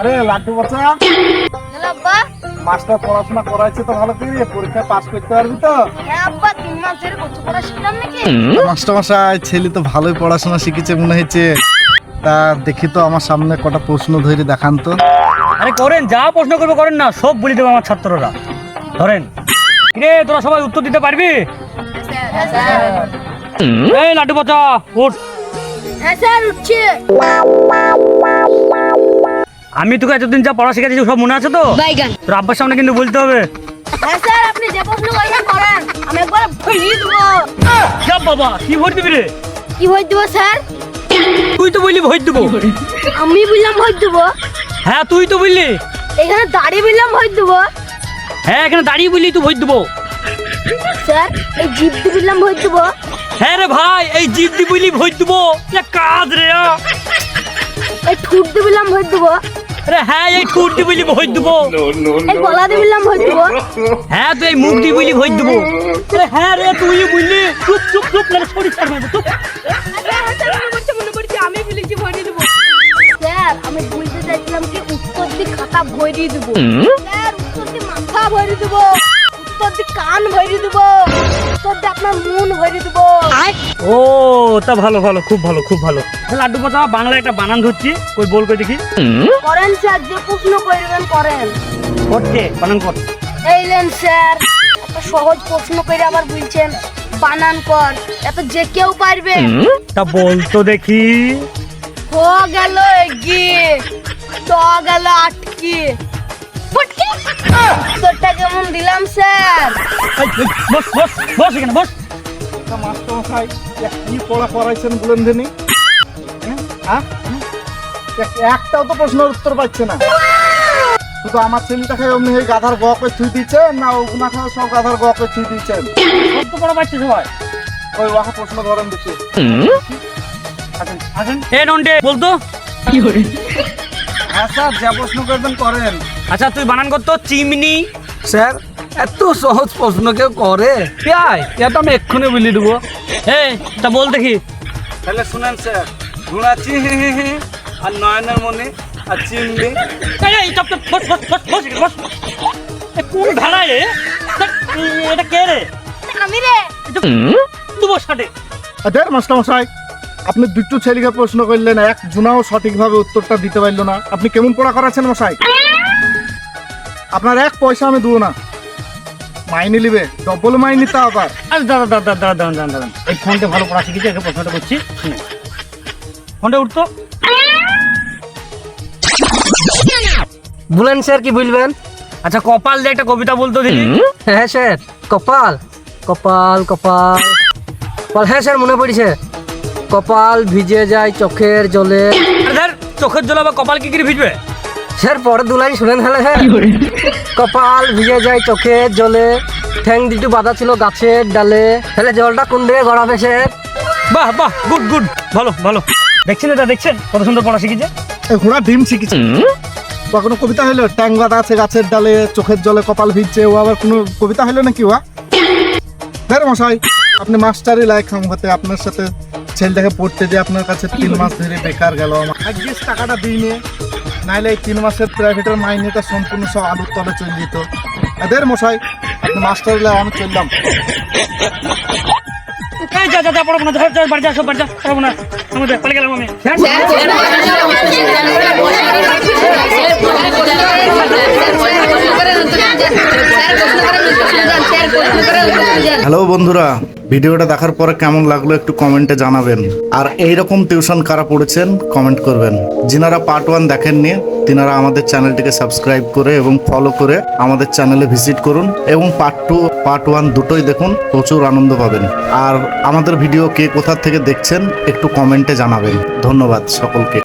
আরে লাট্টু বাচ্চা আব্বা। মাস্টার পড়াশোনা করাইছে তো ভালো করে পরীক্ষায় পাস করতে পারবি তো? হ্যাঁ আব্বা তিন মাস ধরে কত পড়া শিখলাম নাকি? মাস্টার মশাই ছেলে তো ভালোই পড়াশোনা শিখেছে মনে হচ্ছে তা দেখি তো আমার সামনে কটা প্রশ্ন ধরে দেখান তো। আরে করেন যা প্রশ্ন করবে করেন না সব বলে দেবো আমার ছাত্ররা। ধরেন। রে তোরা সবাই উত্তর দিতে পারবি? হ্যাঁ এই লাড্ডু বাচ্চা উঠ। হ্যাঁ স্যার উঠছে। আমি তোকে এতদিন যা পড়া শিখেছি সব মনে আছে তো? তোর আব্বার সামনে কিন্তু বলতে হবে। হ্যাঁ স্যার আপনি যে প্রশ্ন করবেন করেন আমি একবার ভরিয়ে দেবো। যা বাবা কি ভোট দিবি রে? কি ভোট দেবো স্যার? তুই তো বললি ভোট দেবো। আমি বললাম ভোট দেবো। হ্যাঁ তুই তো বললি। এখানে দাঁড়িয়ে বললাম ভোট দেবো। হ্যাঁ এখানে দাঁড়িয়ে বললি তুই ভোট দেবো। স্যার এই জিপ দিয়ে বললাম ভোট দেবো। হ্যাঁ রে ভাই এই জিপ দি বললি ভোট দেবো। কাজ রে। এই ঠুট দিয়ে বললাম ভোট দেবো। আরে হ্যাঁ এই ঠুট দি বললি ভোট দেবো এই গলা দিয়ে বললাম ভোট দেবো। হ্যাঁ তুই এই মুখ দি বললি ভোট দেবো। আরে হ্যাঁ রে তুই বললি। চুপ চুপ চুপ না সরি ছাড় মারবো চুপ। স্যার আমি বলতে চাইছিলাম কি উত্তর দিয়ে খাতা ভরিয়ে দেবো। স্যার উত্তর দিয়ে মাথা ভরিয়ে দেবো। উত্তর দিয়ে কান ভরিয়ে দেবো। উত্তর দিয়ে আপনার মন ভরিয়ে দেবো। ও তা ভালো ভালো খুব ভালো খুব ভালো। লাড্ডু পাতা বাংলা একটা বানান ধরছি কই বল কই দেখি। করেন স্যার যে প্রশ্ন করবেন করেন। করছে বানান কর। এইলেন স্যার সহজ প্রশ্ন করে আবার বলছেন বানান কর এত যে কেউ পারবে। তা বল তো দেখি। হ গেল এগিয়ে ট গেল আটকি। উত্তরটা কেমন দিলাম স্যার? এই, এই, বস বস বস এখানে বস। মাস্টার মশাই কি পড়া করাইছেন বলেন দিনি হ্যাঁ? এক- একটাও তো প্রশ্নের উত্তর পাচ্ছে না। শুধু আমার ছেলেটাকে অমনি এই গাধার গ করে থুই দিচ্ছেন না ওগুনাকে সব গাধার গ করে থুই দিচ্ছেন? সব তো পড়া পাচ্ছে সবাই। ওই ওয়াকে প্রশ্ন ধরেন দেখি। আসেন আসেন। এ নন্টে বলতো? হ্যাঁ স্যার যা প্রশ্ন করবেন করেন। আচ্ছা তুই বানান করতো চিমনি? স্যার এত সহজ প্রশ্ন কেউ করে? প্রায় এটা আমি এক্ষুনি বলে দেবো। এ তা বল দেখি। তাহলে শুনেন স্যার ঘুরাচ্ছি আর নয়নের মনে আর চিমনি এই, chop chop boss boss boss boss এখানে, কোন ধারায় রে? এটা কে রে? আমি রে। তুই বস খাটে মাস্টার মশাই আপনি দুটো ছেলেকে প্রশ্ন করলেন এক জুনাও সঠিকভাবে উত্তরটা দিতে পারল না। আপনি কেমন পড়া করাচ্ছেন মশাই? আপনার এক পয়সা আমি দেবো না। মাইনে নিবে ডবল মাইনে তা আবার। আরে দাদা দাদা দাদা দাদা দাদা দাদা। এই ফোনটা ভালো পড়া শিখেছি একে প্রশ্নটা করছি। শুনে ফোনটা উঠতো। বলেন স্যার কি বলবেন? আচ্ছা কপাল দিয়ে একটা কবিতা বলতো দিদি হ্যাঁ স্যার। কপাল কপাল কপাল। কপাল হ্যাঁ স্যার মনে পড়েছে। কপাল ভিজে যায় চোখের জলে। আরে ধর চোখের জলে আবার কপাল কি করে ভিজবে? স্যার পরে দুলাইন শুনেন হলে হ্যাঁ। কপাল ভিজে যায় চোখের জলে ঠ্যাং দুটো বাঁধা ছিল গাছের ডালে। তাহলে জলটা কোন দিকে গড়াবে স্যার? বাহ বাহ গুড গুড ভালো ভালো। দেখছেন এটা দেখছেন? কত সুন্দর পড়া শিখেছে? এই ঘোড়া ডিম শিখেছে। কখনো কবিতা হইল ট্যাং বাঁধা আছে গাছের ডালে চোখের জলে কপাল ভিজছে ও আবার কোনো কবিতা হইল নাকি ওয়া ধর মশাই আপনি মাস্টারই লাইক হতে আপনার সাথে ছেলেটাকে পড়তে দিয়ে আপনার কাছে তিন মাস ধরে বেকার গেল। আমার টাকাটা দিই নিয়ে নাইলে এই তিন মাসের প্রাইভেটের মাইনেটা সম্পূর্ণ সব আলুর তলে চলে যেত এদের মশাই আপনি মাস্টার হলে আমি চললাম যা যা যা পড়ব না ধর যা বাড়ি যা সব বাড়ি যা পড়ব না আমাদের পালিয়ে গেলাম আমি হ্যালো বন্ধুরা। ভিডিওটা দেখার পরে কেমন লাগল একটু কমেন্টে জানাবেন। আর এই রকম টিউশন কারা পড়েছেন, কমেন্ট করবেন। যিনারা পার্ট ওয়ান দেখেননি, তিনারা আমাদের চ্যানেলটিকে সাবস্ক্রাইব করে এবং ফলো করে আমাদের চ্যানেলে ভিজিট করুন এবং পার্ট টু পার্ট ওয়ান দুটোই দেখুন, প্রচুর আনন্দ পাবেন। আর আমাদের ভিডিও কে কোথা থেকে দেখছেন, একটু কমেন্টে জানাবেন। ধন্যবাদ সকলকে।